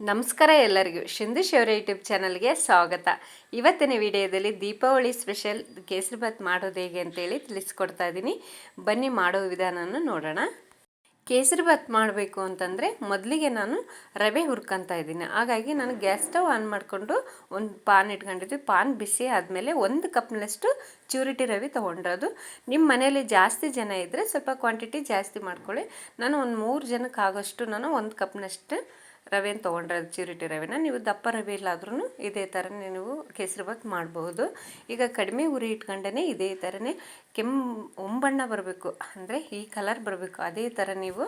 ನಮಸ್ಕಾರ ಎಲ್ಲರಿಗೂ. ಶಿಂದು ಶಿವರ ಯೂಟ್ಯೂಬ್ ಚಾನಲ್ಗೆ ಸ್ವಾಗತ. ಇವತ್ತಿನ ವಿಡಿಯೋದಲ್ಲಿ ದೀಪಾವಳಿ ಸ್ಪೆಷಲ್ ಕೇಸರಿಬಾತ್ ಮಾಡೋದು ಹೇಗೆ ಅಂತೇಳಿ ತಿಳಿಸ್ಕೊಡ್ತಾ ಇದ್ದೀನಿ. ಬನ್ನಿ ಮಾಡೋ ವಿಧಾನವನ್ನು ನೋಡೋಣ. ಕೇಸರಿಬಾತ್ ಮಾಡಬೇಕು ಅಂತಂದರೆ ಮೊದಲಿಗೆ ನಾನು ರವೆ ಹುರ್ಕೊತಾ ಇದ್ದೀನಿ. ಹಾಗಾಗಿ ನಾನು ಗ್ಯಾಸ್ ಸ್ಟವ್ ಆನ್ ಮಾಡಿಕೊಂಡು ಒಂದು ಪಾನ್ ಇಟ್ಕೊಂಡಿದ್ವಿ. ಪಾನ್ ಬಿಸಿ ಆದಮೇಲೆ ಒಂದು ಕಪ್ನಷ್ಟು ಚೂರಿಟಿ ರವೆ ತೊಗೊಂಡಿರೋದು. ನಿಮ್ಮ ಮನೇಲಿ ಜಾಸ್ತಿ ಜನ ಇದ್ದರೆ ಸ್ವಲ್ಪ ಕ್ವಾಂಟಿಟಿ ಜಾಸ್ತಿ ಮಾಡ್ಕೊಳ್ಳಿ. ನಾನು ಒಂದು ಮೂರು ಜನಕ್ಕೆ ಆಗೋಷ್ಟು ನಾನು ಒಂದು ಕಪ್ನಷ್ಟು ರವೆನ ತೊಗೊಂಡ್ರೆ ಚಿರಿಟಿ ರವೆನ, ನೀವು ದಪ್ಪ ರವೆ ಇಲ್ಲಾದ್ರೂ ಇದೇ ಥರನೇ ನೀವು ಕೇಸರಿಬಾತ್ ಮಾಡಬಹುದು ಈಗ ಕಡಿಮೆ ಉರಿ ಇಟ್ಕೊಂಡೇ ಇದೇ ಥರನೇ ಕೆಮ್ಮ ಒಂಬಣ್ಣ ಬರಬೇಕು, ಅಂದರೆ ಈ ಕಲರ್ ಬರಬೇಕು, ಅದೇ ಥರ ನೀವು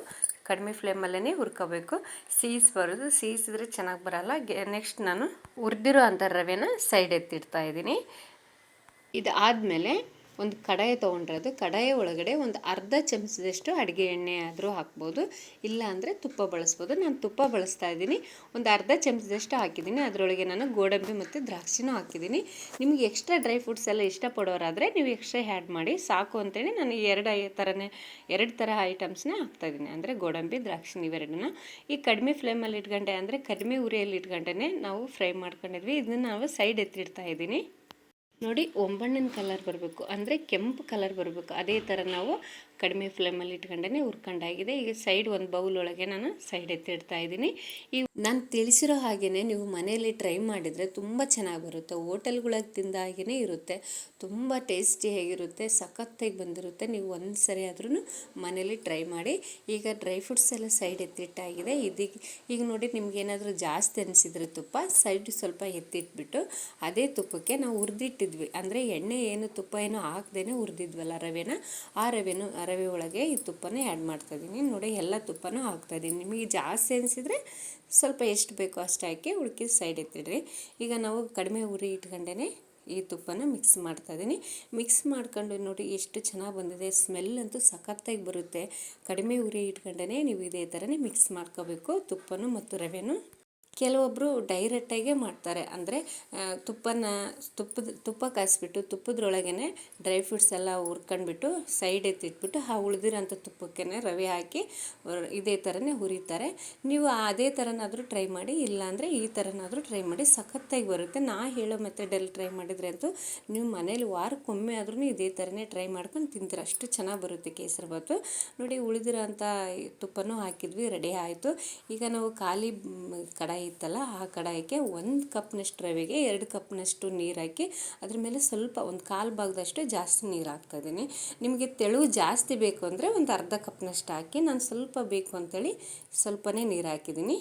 ಕಡಿಮೆ ಫ್ಲೇಮಲ್ಲೇ ಹುರ್ಕೋಬೇಕು. ಸೀಸ್ ಬರೋದು, ಸೀಸಿದ್ರೆ ಚೆನ್ನಾಗಿ ಬರಲ್ಲ. ನೆಕ್ಸ್ಟ್ ನಾನು ಹುರ್ದಿರೋ ಅಂಥ ರವೆನ ಸೈಡ್ ಎತ್ತಿಡ್ತಾ ಇದ್ದೀನಿ. ಇದು ಆದಮೇಲೆ ಒಂದು ಕಡಾಯ ತೊಗೊಂಡಿರೋದು. ಕಡಾಯ ಒಳಗಡೆ ಒಂದು ಅರ್ಧ ಚಮಚದಷ್ಟು ಅಡುಗೆ ಎಣ್ಣೆ ಆದರೂ ಹಾಕ್ಬೋದು. ಇಲ್ಲ ಅಂದರೆ ತುಪ್ಪ ಬಳಸ್ಬೋದು. ನಾನು ತುಪ್ಪ ಬಳಸ್ತಾ ಇದ್ದೀನಿ. ಒಂದು ಅರ್ಧ ಚಮಚದಷ್ಟು ಹಾಕಿದ್ದೀನಿ. ಅದರೊಳಗೆ ನಾನು ಗೋಡಂಬಿ ಮತ್ತು ದ್ರಾಕ್ಷಿನೂ ಹಾಕಿದ್ದೀನಿ. ನಿಮಗೆ ಎಕ್ಸ್ಟ್ರಾ ಡ್ರೈ ಫ್ರೂಟ್ಸ್ ಎಲ್ಲ ಇಷ್ಟಪಡೋರಾದರೆ ನೀವು ಎಕ್ಸ್ಟ್ರಾ ಆ್ಯಡ್ ಮಾಡಿ. ಸಾಕು ಅಂತೇಳಿ ನಾನು ಎರಡು ಥರನೇ ಎರಡು ಥರ ಐಟಮ್ಸ್ನ ಹಾಕ್ತಾಯಿದ್ದೀನಿ ಅಂದರೆ ಗೋಡಂಬಿ, ದ್ರಾಕ್ಷಿ ಇವೆರಡನ್ನ ಈ ಕಡಿಮೆ ಫ್ಲೇಮಲ್ಲಿ ಇಟ್ಕೊಂಡೆ ಅಂದರೆ ಕಡಿಮೆ ಉರಿಯಲ್ಲಿ ಇಟ್ಕೊಂಡೇ ನಾವು ಫ್ರೈ ಮಾಡ್ಕೊಂಡಿದ್ವಿ. ಇದನ್ನು ನಾವು ಸೈಡ್ ಎತ್ತಿಡ್ತಾ ಇದ್ದೀನಿ. ನೋಡಿ ಒಂಬಣ್ಣನ ಕಲರ್ ಬರಬೇಕು. ಅಂದರೆ ಕೆಂಪು ಕಲರ್ ಬರಬೇಕು. ಅದೇ ಥರ ನಾವು ಕಡಿಮೆ ಫ್ಲೇಮಲ್ಲಿ ಇಟ್ಕೊಂಡೇ ಹುರ್ಕೊಂಡಾಗಿದೆ ಈಗ ಸೈಡ್ ಒಂದು ಬೌಲ್ ಒಳಗೆ ನಾನು ಸೈಡ್ ಎತ್ತಿಡ್ತಾ ಇದ್ದೀನಿ. ಈ ನಾನು ತಿಳಿಸಿರೋ ಹಾಗೆಯೇ ನೀವು ಮನೆಯಲ್ಲಿ ಟ್ರೈ ಮಾಡಿದರೆ ತುಂಬ ಚೆನ್ನಾಗಿ ಬರುತ್ತೆ ಹೋಟೆಲ್ಗಳಿಗೆ ತಿಂದ ಹಾಗೆಯೇ ಇರುತ್ತೆ. ತುಂಬ ಟೇಸ್ಟಿಯಾಗಿರುತ್ತೆ ಸಖತ್ತಾಗಿ ಬಂದಿರುತ್ತೆ. ನೀವು ಒಂದು ಸರಿ ಆದ್ರೂ ಮನೇಲಿ ಟ್ರೈ ಮಾಡಿ. ಈಗ ಡ್ರೈ ಫ್ರೂಟ್ಸ್ ಎಲ್ಲ ಸೈಡ್ ಎತ್ತಿಟ್ಟಾಗಿದೆ. ಇದೀಗ ಈಗ ನೋಡಿ ನಿಮ್ಗೆ ಏನಾದರೂ ಜಾಸ್ತಿ ಅನಿಸಿದ್ರೆ ತುಪ್ಪ ಸೈಡ್ ಸ್ವಲ್ಪ ಎತ್ತಿಟ್ಬಿಟ್ಟು ಅದೇ ತುಪ್ಪಕ್ಕೆ ನಾವು ಹುರಿದಿಟ್ಟಿದ್ವಿ. ಅಂದರೆ ಎಣ್ಣೆ ಏನು ತುಪ್ಪ ಏನು ಹಾಕ್ದೇ ಹುರಿದಿದ್ವಲ್ಲ ರವೆನ, ಆ ರವೆನೂ ರವೆ ಒಳಗೆ ಈ ತುಪ್ಪನ ಆ್ಯಡ್ ಮಾಡ್ತಾಯಿದ್ದೀನಿ ನೋಡಿ, ಎಲ್ಲ ತುಪ್ಪನೂ ಹಾಕ್ತಾಯಿದ್ದೀನಿ ನಿಮಗೆ ಜಾಸ್ತಿ ಅನಿಸಿದರೆ ಸ್ವಲ್ಪ ಎಷ್ಟು ಬೇಕೋ ಅಷ್ಟು ಹಾಕಿ ಉಳ್ಕಿದ ಸೈಡ್ ಎತ್ತಿಡ್ರಿ. ಈಗ ನಾವು ಕಡಿಮೆ ಉರಿ ಇಟ್ಕೊಂಡೇ ಈ ತುಪ್ಪನ ಮಿಕ್ಸ್ ಮಾಡ್ತಾಯಿದ್ದೀನಿ ಮಿಕ್ಸ್ ಮಾಡ್ಕೊಂಡು ನೋಡಿ, ಎಷ್ಟು ಚೆನ್ನಾಗಿ ಬಂದಿದೆ. ಸ್ಮೆಲ್ ಅಂತೂ ಸಖತ್ತಾಗಿ ಬರುತ್ತೆ. ಕಡಿಮೆ ಉರಿ ಇಟ್ಕೊಂಡೇ ನೀವು ಇದೇ ಥರನೇ ಮಿಕ್ಸ್ ಮಾಡ್ಕೋಬೇಕು ತುಪ್ಪನೂ ಮತ್ತು ರವೆನೂ. ಕೆಲವೊಬ್ಬರು ಡೈರೆಕ್ಟಾಗೆ ಮಾಡ್ತಾರೆ. ಅಂದರೆ ತುಪ್ಪನ, ತುಪ್ಪದ, ತುಪ್ಪ ಕಾಯಿಸ್ಬಿಟ್ಟು ತುಪ್ಪದ್ರೊಳಗೇ ಡ್ರೈ ಫ್ರೂಟ್ಸ್ ಎಲ್ಲ ಹುರ್ಕೊಂಡ್ಬಿಟ್ಟು ಸೈಡ್ ಎತ್ತಿಟ್ಬಿಟ್ಟು ಆ ಉಳಿದಿರೋಂಥ ತುಪ್ಪಕ್ಕೆ ರವೆ ಹಾಕಿ ಇದೇ ಥರನೇ ಹುರಿತಾರೆ. ನೀವು ಅದೇ ಥರನಾದರೂ ಟ್ರೈ ಮಾಡಿ, ಇಲ್ಲಾಂದರೆ ಈ ಥರನಾದರೂ ಟ್ರೈ ಮಾಡಿ, ಸಖತ್ತಾಗಿ ಬರುತ್ತೆ. ನಾ ಹೇಳೋ ಮೆಥಡಲ್ಲಿ ಟ್ರೈ ಮಾಡಿದರೆ ಅಂತೂ ನೀವು ಮನೇಲಿ ವಾರಕ್ಕೊಮ್ಮೆ ಆದ್ರೂ ಇದೇ ಥರನೇ ಟ್ರೈ ಮಾಡ್ಕೊಂಡು ತಿಂತೀರ. ಅಷ್ಟು ಚೆನ್ನಾಗಿ ಬರುತ್ತೆ ಕೇಸರಿಬಾತು. ನೋಡಿ ಉಳಿದಿರೋ ಅಂಥ ತುಪ್ಪನೂ ಹಾಕಿದ್ವಿ ರೆಡಿ ಆಯಿತು. ಈಗ ನಾವು ಖಾಲಿ ಕಡಾಯಿ ಇತ್ತಲ್ಲ, ಆ ಕಡಾಯಿಗೆ ಒಂದು ಕಪ್ನಷ್ಟು ರವೆಗೆ ಎರಡು ಕಪ್ನಷ್ಟು ನೀರು ಹಾಕಿ ಅದ್ರ ಮೇಲೆ ಸ್ವಲ್ಪ ಒಂದು ಕಾಲು ಭಾಗದಷ್ಟು ಜಾಸ್ತಿ ನೀರು ಹಾಕ್ತಾಯಿದ್ದೀನಿ. ನಿಮಗೆ ತೆಳು ಜಾಸ್ತಿ ಬೇಕು ಅಂದರೆ ಒಂದು ಅರ್ಧ ಕಪ್ನಷ್ಟು ಹಾಕಿ ನಾನು ಸ್ವಲ್ಪ ಬೇಕು ಅಂತೇಳಿ ಸ್ವಲ್ಪನೇ ನೀರು ಹಾಕಿದ್ದೀನಿ.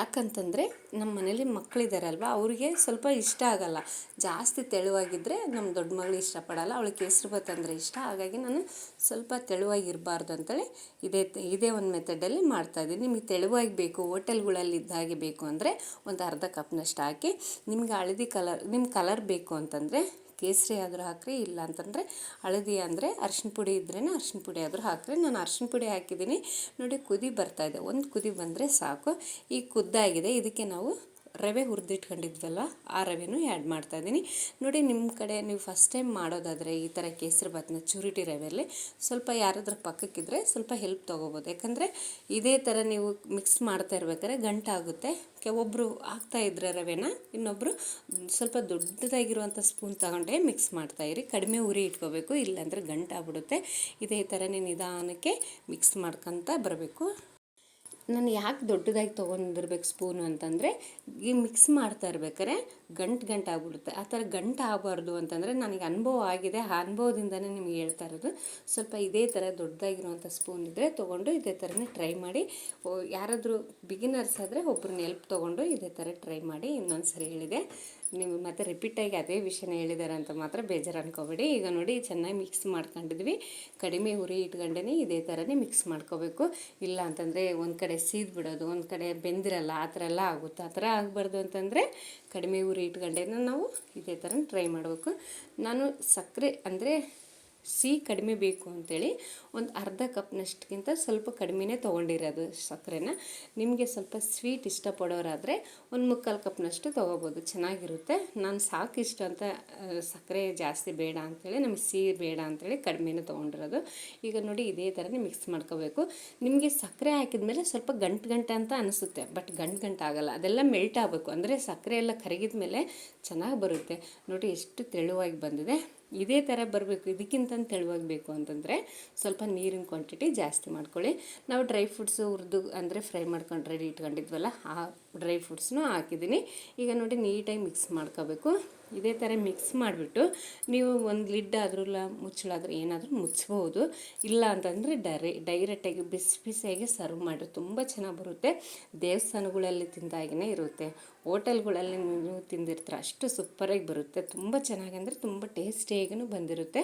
ಯಾಕಂತಂದರೆ ನಮ್ಮ ಮನೇಲಿ ಮಕ್ಕಳಿದ್ದಾರಲ್ವ ಅವರಿಗೆ ಸ್ವಲ್ಪ ಇಷ್ಟ ಆಗಲ್ಲ. ಜಾಸ್ತಿ ತೆಳುವಾಗಿದ್ದರೆ ನಮ್ಮ ದೊಡ್ಡ ಮಗಳು ಇಷ್ಟಪಡಲ್ಲ ಅವಳಿಗೆ ಕೇಸರಿಬಾತ್ ಅಂದರೆ ಇಷ್ಟ. ಹಾಗಾಗಿ ನಾನು ಸ್ವಲ್ಪ ತೆಳುವಾಗಿ ಇರಬಾರ್ದು ಅಂತೇಳಿ ಇದೇ ಇದೇ ಒಂದು ಮೆಥಡಲ್ಲಿ ಮಾಡ್ತಾಯಿದ್ದೀನಿ ನಿಮಗೆ ತೆಳುವಾಗಿ ಬೇಕು, ಹೋಟೆಲ್ಗಳಲ್ಲಿ ಇದ್ದ ಹಾಗೆ ಬೇಕು ಅಂದರೆ ಒಂದು ಅರ್ಧ ಕಪ್ನಷ್ಟು ಹಾಕಿ, ನಿಮ್ಗೆ ಹಳದಿ ಕಲರ್ ನಿಮ್ಮ ಕಲರ್ ಬೇಕು ಅಂತಂದರೆ ಕೇಸರಿ ಆದರೂ ಹಾಕ್ರಿ, ಇಲ್ಲ ಅಂತಂದರೆ ಹಳದಿ ಅಂದರೆ ಅರ್ಶಿನ ಪುಡಿ ಇದ್ರೇ ಅರ್ಶಿನ ಪುಡಿ ಆದರೂ ಹಾಕ್ರಿ. ನಾನು ಅರ್ಶಿನ ಪುಡಿ ಹಾಕಿದ್ದೀನಿ. ನೋಡಿ ಕುದಿ ಬರ್ತಾ ಇದೆ. ಒಂದು ಕುದಿ ಬಂದರೆ ಸಾಕು. ಈ ಕುದ್ದಾಗಿದೆ. ಇದಕ್ಕೆ ನಾವು ರವೆ ಹುರಿದಿಟ್ಕೊಂಡಿದ್ವಲ್ಲ, ಆ ರವೆನೂ ಆ್ಯಡ್ ಮಾಡ್ತಾಯಿದ್ದೀನಿ ನೋಡಿ ನಿಮ್ಮ ಕಡೆ ನೀವು ಫಸ್ಟ್ ಟೈಮ್ ಮಾಡೋದಾದರೆ ಈ ಥರ ಕೇಸರಿ ಭಾತ್ನ ಚೂರಿಟಿ ರವೆಯಲ್ಲಿ ಸ್ವಲ್ಪ ಯಾರಾದ್ರೂ ಪಕ್ಕಕ್ಕಿದ್ರೆ ಸ್ವಲ್ಪ ಹೆಲ್ಪ್ ತೊಗೋಬೋದು. ಯಾಕಂದರೆ ಇದೇ ಥರ ನೀವು ಮಿಕ್ಸ್ ಮಾಡ್ತಾ ಇರ್ಬೇಕಾದ್ರೆ ಗಂಟಾಗುತ್ತೆ ಒಬ್ಬರು ಇದ್ರೆ ರವೆನ ಇನ್ನೊಬ್ಬರು ಸ್ವಲ್ಪ ದೊಡ್ಡದಾಗಿರುವಂಥ ಸ್ಪೂನ್ ತಗೊಂಡೆ ಮಿಕ್ಸ್ ಮಾಡ್ತಾಯಿರಿ ಕಡಿಮೆ ಉರಿ ಇಟ್ಕೋಬೇಕು, ಇಲ್ಲಾಂದರೆ ಗಂಟಾಗ್ಬಿಡುತ್ತೆ ಇದೇ ಥರನೇ ನಿಧಾನಕ್ಕೆ ಮಿಕ್ಸ್ ಮಾಡ್ಕೊತ ಬರಬೇಕು. ನಾನು ಯಾಕೆ ದೊಡ್ಡದಾಗಿ ತೊಗೊಂಡಿರ್ಬೇಕು ಸ್ಪೂನು ಅಂತಂದರೆ, ಈ ಮಿಕ್ಸ್ ಮಾಡ್ತಾ ಇರ್ಬೇಕಾರೆ ಗಂಟು ಗಂಟು ಆಗ್ಬಿಡುತ್ತೆ. ಆ ಥರ ಗಂಟು ಆಗಬಾರ್ದು ಅಂತಂದರೆ ನನಗೆ ಅನುಭವ ಆಗಿದೆ. ಆ ಅನುಭವದಿಂದನೇ ನಿಮ್ಗೆ ಹೇಳ್ತಾ ಇರೋದು. ಸ್ವಲ್ಪ ಇದೇ ಥರ ದೊಡ್ಡದಾಗಿರುವಂಥ ಸ್ಪೂನ್ ಇದ್ದರೆ ತೊಗೊಂಡು ಇದೇ ಥರನೇ ಟ್ರೈ ಮಾಡಿ ಯಾರಾದರೂ ಬಿಗಿನರ್ಸ್ ಆದರೆ ಒಬ್ಬರನ್ನ ಎಲ್ಪ್ ತೊಗೊಂಡು ಇದೇ ಥರ ಟ್ರೈ ಮಾಡಿ ಇನ್ನೊಂದು ಸರಿ ಹೇಳಿದೆ. ನೀವು ಮತ್ತೆ ರಿಪೀಟಾಗಿ ಅದೇ ವಿಷಯನ ಹೇಳಿದ್ದಾರೆ ಅಂತ ಮಾತ್ರ ಬೇಜಾರು ಅನ್ಕೋಬೇಡಿ. ಈಗ ನೋಡಿ ಚೆನ್ನಾಗಿ ಮಿಕ್ಸ್ ಮಾಡ್ಕೊಂಡಿದ್ವಿ. ಕಡಿಮೆ ಉರಿ ಇಟ್ಕೊಂಡೇ ಇದೇ ಥರನೇ ಮಿಕ್ಸ್ ಮಾಡ್ಕೋಬೇಕು. ಇಲ್ಲ ಅಂತಂದರೆ ಒಂದು ಕಡೆ ಸೀದ್ಬಿಡೋದು ಒಂದು ಕಡೆ ಬೆಂದಿರಲ್ಲ, ಆ ಥರ ಎಲ್ಲ ಆಗುತ್ತೆ? ಆ ಥರ ಆಗಬಾರ್ದು ಅಂತಂದರೆ ಕಡಿಮೆ ಉರಿ ಇಟ್ಕೊಂಡೇನ ನಾವು ಇದೇ ಥರ ಟ್ರೈ ಮಾಡಬೇಕು. ನಾನು ಸಕ್ಕರೆ ಅಂದರೆ ಸಿಹಿ ಕಡಿಮೆ ಬೇಕು ಅಂತೇಳಿ ಒಂದು ಅರ್ಧ ಕಪ್ನಷ್ಟಕ್ಕಿಂತ ಸ್ವಲ್ಪ ಕಡಿಮೆನೇ ತೊಗೊಂಡಿರೋದು ಸಕ್ಕರೆನ. ನಿಮಗೆ ಸ್ವಲ್ಪ ಸ್ವೀಟ್ ಇಷ್ಟಪಡೋರಾದರೆ ಒಂದು ಮುಕ್ಕಾಲು ಕಪ್ನಷ್ಟು ತೊಗೋಬೋದು. ಚೆನ್ನಾಗಿರುತ್ತೆ. ನಾನು ಸಾಕು ಅಂತ ಸಕ್ಕರೆ ಜಾಸ್ತಿ ಬೇಡ ಅಂಥೇಳಿ ನಮಗೆ ಸಿಹಿ ಬೇಡ ಅಂಥೇಳಿ ಕಡಿಮೆನೇ ತೊಗೊಂಡಿರೋದು. ಈಗ ನೋಡಿ ಇದೇ ಥರನೇ ಮಿಕ್ಸ್ ಮಾಡ್ಕೋಬೇಕು. ನಿಮಗೆ ಸಕ್ಕರೆ ಹಾಕಿದ ಮೇಲೆ ಸ್ವಲ್ಪ ಗಂಟು ಗಂಟೆ ಅಂತ ಅನಿಸುತ್ತೆ, ಬಟ್ ಗಂಟು ಗಂಟು ಆಗಲ್ಲ. ಅದೆಲ್ಲ ಮೆಲ್ಟ್ ಆಗಬೇಕು. ಅಂದರೆ ಸಕ್ಕರೆ ಎಲ್ಲ ಕರಗಿದ ಮೇಲೆ ಚೆನ್ನಾಗಿ ಬರುತ್ತೆ. ನೋಡಿ ಎಷ್ಟು ತೆಳುವಾಗಿ ಬಂದಿದೆ. ಇದೇ ಥರ ಬರಬೇಕು ಇದಕ್ಕಿಂತ ತೆಳುವಾಗಿ ಬೇಕು ಅಂತಂದರೆ ಸ್ವಲ್ಪ ನೀರಿನ ಕ್ವಾಂಟಿಟಿ ಜಾಸ್ತಿ ಮಾಡ್ಕೊಳ್ಳಿ. ನಾವು ಡ್ರೈ ಫ್ರೂಟ್ಸು ಹುರಿದು ಅಂದರೆ ಫ್ರೈ ಮಾಡ್ಕೊಂಡು ರೆಡಿ ಇಟ್ಕೊಂಡಿದ್ವಲ್ಲ, ಆ ಡ್ರೈ ಫ್ರೂಟ್ಸ್ನೂ ಹಾಕಿದ್ದೀನಿ. ಈಗ ನೋಡಿ ನೀಟಾಗಿ ಮಿಕ್ಸ್ ಮಾಡ್ಕೋಬೇಕು. ಇದೇ ಥರ ಮಿಕ್ಸ್ ಮಾಡಿಬಿಟ್ಟು ನೀವು ಒಂದು ಲಿಡ್ ಆದರೂ ಇಲ್ಲ ಮುಚ್ಚಳಾದ್ರೂ ಏನಾದರೂ ಮುಚ್ಬೋದು ಇಲ್ಲ ಅಂತಂದರೆ ಡೈರೆ ಡೈರೆಕ್ಟಾಗಿ ಬಿಸಿ ಬಿಸಿಯಾಗಿ ಸರ್ವ್ ಮಾಡಿ ತುಂಬ ಚೆನ್ನಾಗಿ ಬರುತ್ತೆ. ದೇವಸ್ಥಾನಗಳಲ್ಲಿ ತಿಂದಾಗಿನೇ ಇರುತ್ತೆ. ಹೋಟೆಲ್ಗಳಲ್ಲಿ ನೀವು ತಿಂದಿರ್ತೀರ ಅಷ್ಟು ಸೂಪರಾಗಿ ಬರುತ್ತೆ. ತುಂಬ ಚೆನ್ನಾಗಿ ಅಂದರೆ ತುಂಬ ಟೇಸ್ಟಿಯಾಗಿಯೂ ಬಂದಿರುತ್ತೆ.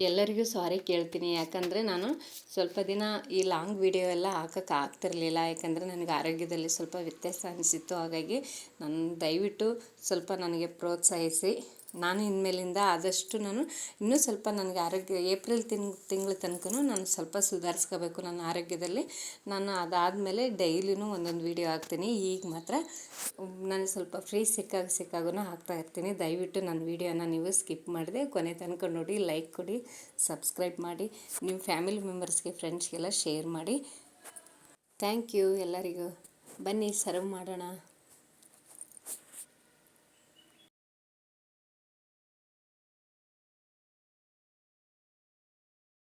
ಎಲ್ಲರಿಗೂ ಸಾರಿ ಕೇಳ್ತೀನಿ. ಯಾಕಂದರೆ ನಾನು ಸ್ವಲ್ಪ ದಿನ ಈ ಲಾಂಗ್ ವಿಡಿಯೋ ಎಲ್ಲ ಹಾಕಕ್ಕೆ ಆಗ್ತಿರಲಿಲ್ಲ. ಯಾಕಂದರೆ ನನಗೆ ಆರೋಗ್ಯದಲ್ಲಿ ಸ್ವಲ್ಪ ವ್ಯತ್ಯಾಸ ಅನಿಸಿತ್ತು. ಹಾಗಾಗಿ ನಾನು ದಯವಿಟ್ಟು ಸ್ವಲ್ಪ ನನಗೆ ಪ್ರೋತ್ಸಾಹಿಸಿ. ನಾನು ಇನ್ಮೇಲಿಂದ ಆದಷ್ಟು ನಾನು ಇನ್ನೂ ಸ್ವಲ್ಪ ನನಗೆ ಆರೋಗ್ಯ, ಏಪ್ರಿಲ್ ತಿಂಗ್, ತಿಂಗಳ ತನಕನೂ ನಾನು ಸ್ವಲ್ಪ ಸುಧಾರಿಸ್ಕೋಬೇಕು ನನ್ನ ಆರೋಗ್ಯದಲ್ಲಿ. ನಾನು ಅದಾದಮೇಲೆ ಡೈಲಿನೂ ಒಂದೊಂದು ವೀಡಿಯೋ ಹಾಕ್ತೀನಿ. ಈಗ ಮಾತ್ರ ನನಗೆ ಸ್ವಲ್ಪ ಫ್ರೀ ಸಿಕ್ಕಾಗ ಸಿಕ್ಕಾಗೂ ಹಾಕ್ತಾ ಇರ್ತೀನಿ. ದಯವಿಟ್ಟು ನನ್ನ ವೀಡಿಯೋನ ನೀವು ಸ್ಕಿಪ್ ಮಾಡಿದೆ ಕೊನೆ ತನಕ ನೋಡಿ, ಲೈಕ್ ಕೊಡಿ, ಸಬ್ಸ್ಕ್ರೈಬ್ ಮಾಡಿ, ನಿಮ್ಮ ಫ್ಯಾಮಿಲಿ ಮೆಂಬರ್ಸ್ಗೆ, ಫ್ರೆಂಡ್ಸ್ಗೆಲ್ಲ ಶೇರ್ ಮಾಡಿ. ಥ್ಯಾಂಕ್ ಯು ಎಲ್ಲರಿಗೂ. ಬನ್ನಿ, ಸರ್ವ್ ಮಾಡೋಣ.